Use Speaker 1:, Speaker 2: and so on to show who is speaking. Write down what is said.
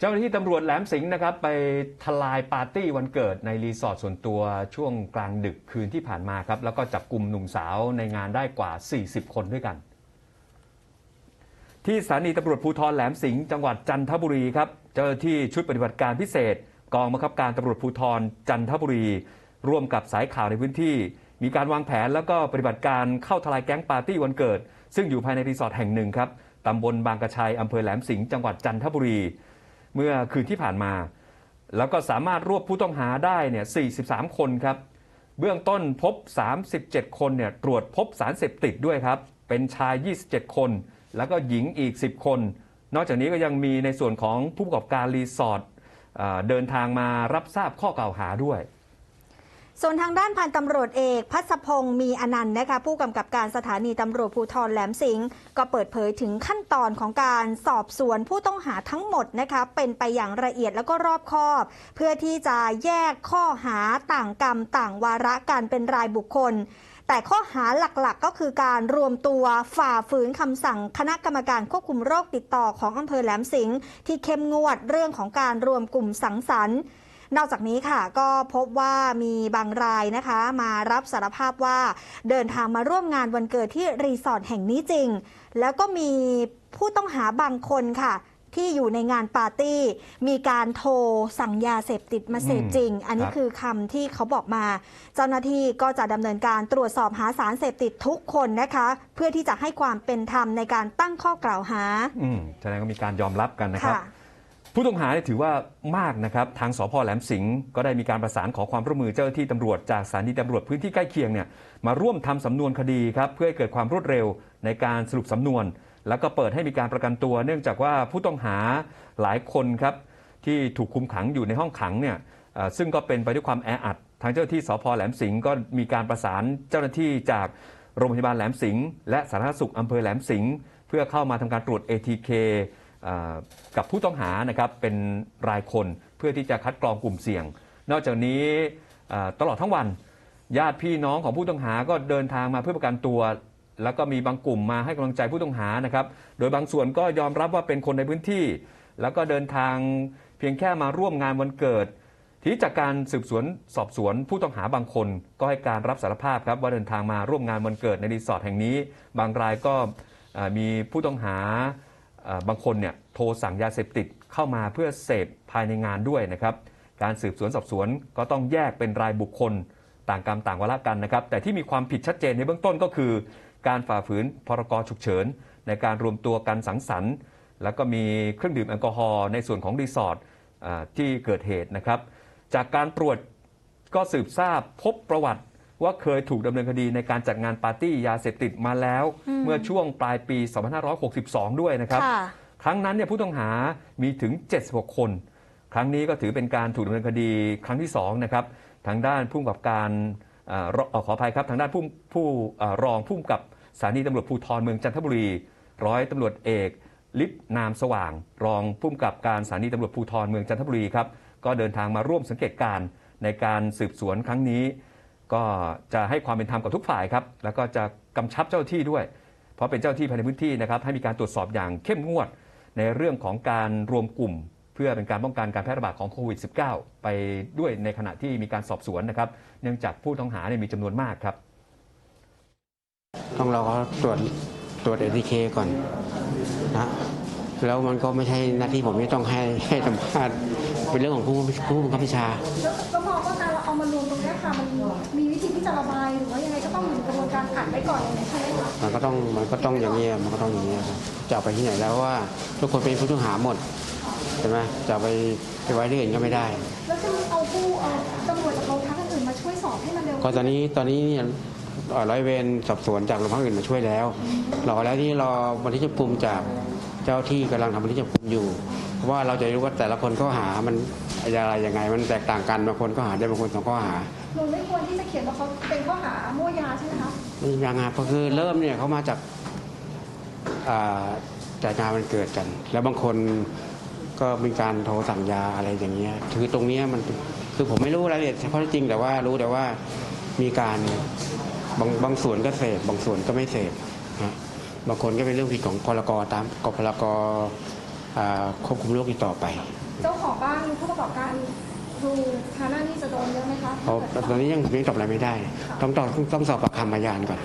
Speaker 1: เจ้าหน้าที่ตำรวจแหลมสิงห์นะครับไปทลายปาร์ตี้วันเกิดในรีสอร์ทส่วนตัวช่วงกลางดึกคืนที่ผ่านมาครับ แล้วก็จับกลุ่มหนุ่มสาวในงานได้กว่า 40 คนด้วยกัน ที่สถานีตำรวจภูธรแหลมสิงห์จังหวัดจันทบุรีครับ เจ้าหน้าที่ชุดปฏิบัติการพิเศษ กองบังคับการตำรวจภูธรจันทบุรี ร่วมกับสายข่าวในพื้นที่ มีการวางแผนแล้วก็ปฏิบัติการเข้าทลายแก๊งปาร์ตี้วันเกิด ซึ่งอยู่ภายในรีสอร์ทแห่งหนึ่งครับตำบลบางกระชัยอำเภอแหลมสิงห์จังหวัดจันทบุรี เมื่อคืนที่ผ่านมา แล้วก็สามารถรวบผู้ต้องหาได้เนี่ย 43 คนครับ เบื้องต้นพบ 37 คนเนี่ยตรวจพบสารเสพติดด้วยครับ เป็นชาย 27 คน แล้วก็หญิงอีก 10 คน นอกจากนี้ก็ยังมีในส่วนของผู้ประกอบการรีสอร์ทเดินทางมารับทราบข้อกล่าวหาด้วย
Speaker 2: ส่วนทางด้านพันตำรวจเอกพัศพงศ์มีอนันต์นะคะผู้กำกับการสถานีตำรวจภูธรแหลมสิงห์ก็เปิดเผยถึงขั้นตอนของการสอบสวนผู้ต้องหาทั้งหมดนะคะเป็นไปอย่างละเอียดแล้วก็รอบคอบ เพื่อที่จะแยกข้อหาต่างกรรมต่างวาระกันเป็นรายบุคคลแต่ข้อหาหลักๆ ก็คือการรวมตัวฝ่าฝืนคำสั่งคณะกรรมการควบคุมโรคติดต่อของอำเภอแหลมสิงห์ที่เข้มงวดเรื่องของการรวมกลุ่มสังสรรค์ นอกจากนี้ค่ะก็พบว่ามีบางรายนะคะ มารับสารภาพว่าเดินทางมาร่วมงานวันเกิดที่รีสอร์ทแห่งนี้จริง แล้วก็มีผู้ต้องหาบางคนค่ะ ที่อยู่ในงานปาร์ตี้ มีการโทรสั่งยาเสพติดมาเสพจริง อันนี้
Speaker 1: ครับ
Speaker 2: คือคำที่เขาบอกมา เจ้าหน้าที่ก็จะดำเนินการตรวจสอบหาสารเสพติดทุกคนนะคะ เพื่อที่จะให้ความเป็นธรรมในการตั้งข้อกล่าวหา
Speaker 1: อืมแสดงว่ามีการยอมรับกันนะครับ
Speaker 2: ค่ะ
Speaker 1: ผู้ต้องหาเนี่ยถือว่ามากนะครับทางสพแหลมสิงห์ก็ได้มีการประสานขอความร่วมมือเจ้าหน้าที่ตำรวจจากสถานีตำรวจพื้นที่ใกล้เคียงเนี่ยมาร่วมทำสำนวนคดีครับเพื่อให้เกิดความรวดเร็วในการสรุปสำนวน แล้วก็เปิดให้มีการประกันตัว เนื่องจากว่าผู้ต้องหาหลายคนครับที่ถูกคุมขังอยู่ในห้องขังเนี่ยซึ่งก็เป็นไปด้วยความแออัดทางเจ้าหน้าที่สพแหลมสิงห์ก็มีการประสานเจ้าหน้าที่จากโรงพยาบาลแหลมสิงห์และสาธารณสุขอำเภอแหลมสิงห์เพื่อเข้ามาทำการตรวจ ATK กับผู้ต้องหานะครับเป็นรายคนเพื่อที่จะคัดกรองกลุ่มเสี่ยง นอกจากนี้ตลอดทั้งวันญาติพี่น้องของผู้ต้องหาก็เดินทางมาเพื่อประกันตัว แล้วก็มีบางกลุ่มมาให้กำลังใจผู้ต้องหานะครับ โดยบางส่วนก็ยอมรับว่าเป็นคนในพื้นที่ แล้วก็เดินทางเพียงแค่มาร่วมงานวันเกิด ทีนี้จากการสืบสวนสอบสวนผู้ต้องหาบางคน ก็ให้การรับสารภาพครับว่าเดินทางมาร่วมงานวันเกิดในรีสอร์ทแห่งนี้ บางรายก็มีผู้ต้องหา บางคนเนี่ยโทรสั่งยาเสพติดเข้ามาเพื่อเสพภายในงานด้วยนะครับ การสืบสวนสอบสวนก็ต้องแยกเป็นรายบุคคลต่างกรรมต่างวาระกันนะครับ แต่ที่มีความผิดชัดเจนในเบื้องต้นก็คือ การฝ่าฝืนพรกฉุกเฉิน ในการรวมตัวกันสังสรรค์ แล้วก็มีเครื่องดื่มแอลกอฮอล์ในส่วนของรีสอร์ทที่เกิดเหตุนะครับ จากการตรวจก็สืบทราบพบประวัติ ว่าเคยถูกดำเนินคดีในการจัดงานปาร์ตี้ยาเสพติดมาแล้ว
Speaker 2: อืม
Speaker 1: เมื่อช่วงปลายปี 2562 ด้วยนะครับ
Speaker 2: ค่ะ
Speaker 1: ครั้งนั้นเนี่ยผู้ต้องหามีถึง 76 คน ครั้งนี้ก็ถือเป็นการถูกดำเนินคดีครั้งที่2นะครับ ทางด้านผู้กำกับการเอ่อรเอ่อขออภัยครับ ทางด้านผู้ผู้เอ่อรองผู้กำกับสถานีตำรวจภูธรเมืองจันทบุรี ร้อยตำรวจเอกลิศนามสว่าง รองผู้กำกับการสถานีตำรวจภูธรเมืองจันทบุรีครับ ก็เดินทางมาร่วมสังเกตการณ์ในการสืบสวนครั้งนี้ ก็จะให้ความเป็นธรรมกับทุกฝ่ายครับแล้วก็จะกำชับเจ้าที่ด้วย เพราะเป็นเจ้าหน้าที่ภายในพื้นที่นะครับให้มีการตรวจสอบอย่างเข้มงวดในเรื่องของการรวมกลุ่ม เพื่อเป็นการป้องกันการแพร่ระบาดของโควิด -19 ไปด้วยในขณะที่มีการสอบสวนนะครับ เนื่องจากผู้ต้องหาเนี่ยมีจำนวนมากครับ
Speaker 3: ต้องรอเขาตรวจตรวจเอทีเคก่อนนะ แล้วมันก็ไม่ใช่หน้าที่ผมที่ต้องให้ให้สัมภาษณ์เป็นเรื่องของผู้ผู้บังคับบัญชา
Speaker 4: แล้วก็มองว่าการเราเอามารวมตรงเนี้ยค่ะมันมีวิธีที่จะระบายหรือว่ายังไงก็ต้องอยู่ในกระบวนการอ่านไว้ก่อนอย่างนี้ใช่ไหมคะ
Speaker 3: มันก็ต้องมันก็ต้องอย่างนี้ยมันก็ต้องอย่างนี้ยครับจะเอาไปที่ไหนแล้วว่าทุกคนเป็นผู้ต้องหาหมดใช่ไหมจะเอาไปไปไว้ที่อื่นก็ไม่ได้
Speaker 4: แล้วจะมีเอาผู้เอาตำรวจจากโรงพักอื่นๆมาช่วยสอบให้มันเร็ว
Speaker 3: ก็ตอนนี้ตอนนี้เนี่ยเอ่อร้อยเวรสอบสวนจากโรงพักอื่นมาช่วยแล้วรอแล้วที่รอบันทึกจับกลุ่มจาก เจ้าที่กำลังทำบันทึกจับกลุ่มอยู่ เพราะว่าเราจะรู้ว่าแต่ละคนข้อหามันอะไรยังไง มันแตกต่างกันบางคนข้อหาได้บางคนสองข้อหา
Speaker 4: หนูไม่ควรที่จะเขียนว่าเขาเป็นข้อหามั่วยาใช่ไหมคะ
Speaker 3: ยังไงก็คือเริ่มเนี่ยเขามาจากอ่าจากงานมันเกิดกัน แล้วบางคนก็มีการโทรสั่งยาอะไรอย่างเงี้ยคือตรงเนี้ยมันคือผมไม่รู้รายละเอียดเฉพาะจริงแต่ว่ารู้แต่ว่ามีการบางบางส่วนก็เสพบางส่วนก็ไม่เสพนะ บางคนก็เป็นเรื่องผิดของพรกตามกพรกอ่าควบคุมโรคอีกต่อไป
Speaker 4: เจ้าของบ้านผู้ประกอบการดูทาหน้านี่จะโดนเยอะไหมคะ
Speaker 3: เพราะตอนนี้ยังยังตอบอะไรไม่ได้ ต้องตอบต้องสอบปากคำพยานก่อน